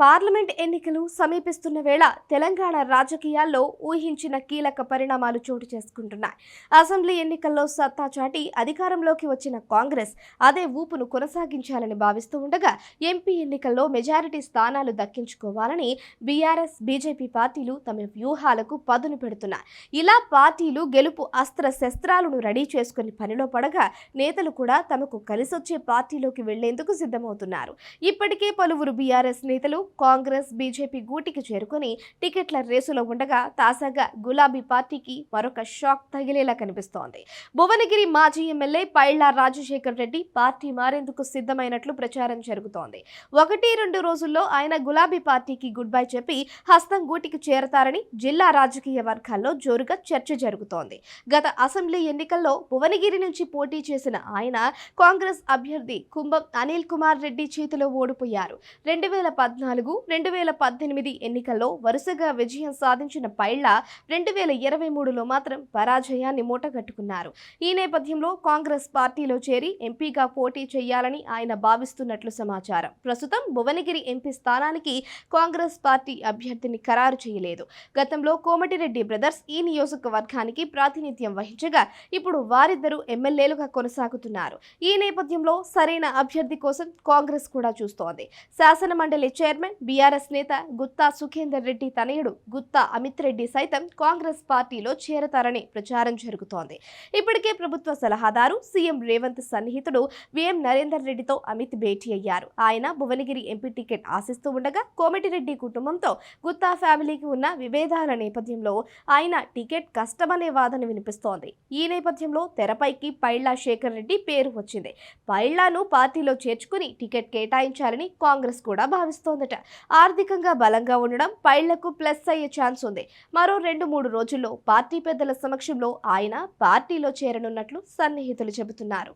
Parliament ఎన్నికలు సమీపిస్తున్న వేళ తెలంగాణ రాజకీయాల్లో ఊహించిన కీలక పరిణామాలు చోటు చేసుకుంటున్నాయి. అసెంబ్లీ ఎన్నికల్లో సత్తా చాటి అధికారంలోకి వచ్చిన కాంగ్రెస్ అదే ఊపును కొనసాగించాలని భావిస్తూ ఉండగా ఎంపీ ఎన్నికల్లో మెజారిటీ స్థానాలు దక్కించుకోవాలని బీఆర్ఎస్ బీజేపీ పార్టీలు తమ వ్యూహాలకు పదును పెడుతున్నాయి. ఇలా పార్టీలు గెలుపు అస్త్ర శస్త్రాలను రెడీ చేసుకుని పనిలో పడగా నేతలు కూడా తమకు కలిసొచ్చే పార్టీలోకి వెళ్ళేందుకు సిద్ధమవుతున్నారు. ఇప్పటికే పలువురు బీఆర్ఎస్ నేతలు కాంగ్రెస్ బీజేపీ గూటికి చేరుకుని టికెట్ల రేసులో ఉండగా తాజాగా గులాబీ పార్టీకి మరొక షాక్ తగిలేలా కనిపిస్తోంది. భువనగిరి మాజీ ఎమ్మెల్యే పైళ్ళ రాజశేఖర్ రెడ్డి పార్టీ మారేందుకు సిద్ధమైనట్లు ప్రచారం జరుగుతోంది. ఒకటి రెండు రోజుల్లో ఆయన గులాబీ పార్టీకి గుడ్ బై చెప్పి హస్తం గూటికి చేరతారని జిల్లా రాజకీయ వర్గాల్లో జోరుగా చర్చ జరుగుతోంది. గత అసెంబ్లీ ఎన్నికల్లో భువనగిరి నుంచి పోటీ చేసిన ఆయన కాంగ్రెస్ అభ్యర్థి కుంభం అనిల్ కుమార్ రెడ్డి చేతిలో ఓడిపోయారు. రెండు వేల పద్నాలుగు రెండు వేల పద్దెనిమిది ఎన్నికల్లో వరుసగా విజయం సాధించిన పైళ్ళ రెండు వేల ఇరవై మూడులో మాత్రం పరాజయాన్ని మూటగట్టుకున్నారు. ఈ నేపథ్యంలో కాంగ్రెస్ పార్టీలో చేరి ఎంపీగా పోటీ చేయాలని ఆయన భావిస్తున్నట్లు సమాచారం. ప్రస్తుతం భువనగిరి ఎంపీ స్థానానికి కాంగ్రెస్ పార్టీ అభ్యర్థిని ఖరారు చేయలేదు. గతంలో కోమటిరెడ్డి బ్రదర్స్ ఈ నియోజకవర్గానికి ప్రాతినిధ్యం వహించగా ఇప్పుడు వారిద్దరూ ఎమ్మెల్యేలుగా కొనసాగుతున్నారు. ఈ నేపథ్యంలో సరైన అభ్యర్థి కోసం కాంగ్రెస్ కూడా చూస్తోంది. శాసన మండలి చైర్మన్ బీఆర్ఎస్ నేత గుత్తా సుఖేందర్ రెడ్డి తనయుడు గుత్తా అమిత్ రెడ్డి సైతం కాంగ్రెస్ పార్టీలో చేరతారని ప్రచారం జరుగుతోంది. ఇప్పటికే ప్రభుత్వ సలహాదారు సీఎం రేవంత్ సన్నిహితుడు విఎం నరేందర్ రెడ్డితో అమిత్ భేటీ అయ్యారు. ఆయన భువనగిరి ఎంపీ టికెట్ ఆశిస్తూ ఉండగా కోమటిరెడ్డి కుటుంబంతో గుత్తా ఫ్యామిలీకి ఉన్న విభేదాల నేపథ్యంలో ఆయన టికెట్ కష్టమనే వాదన వినిపిస్తోంది. ఈ నేపథ్యంలో తెరపైకి పైళ్ళా శేఖర్ రెడ్డి పేరు వచ్చింది. పైళ్ళాను పార్టీలో చేర్చుకుని టికెట్ కేటాయించాలని కాంగ్రెస్ కూడా భావిస్తోందట. ఆర్థికంగా బలంగా ఉండడం పైళ్ళకు ప్లస్ అయ్యే ఛాన్స్ ఉంది. మరో రెండు మూడు రోజుల్లో పార్టీ పెద్దల సమక్షంలో ఆయన పార్టీలో చేరనున్నట్లు సన్నిహితులు చెబుతున్నారు.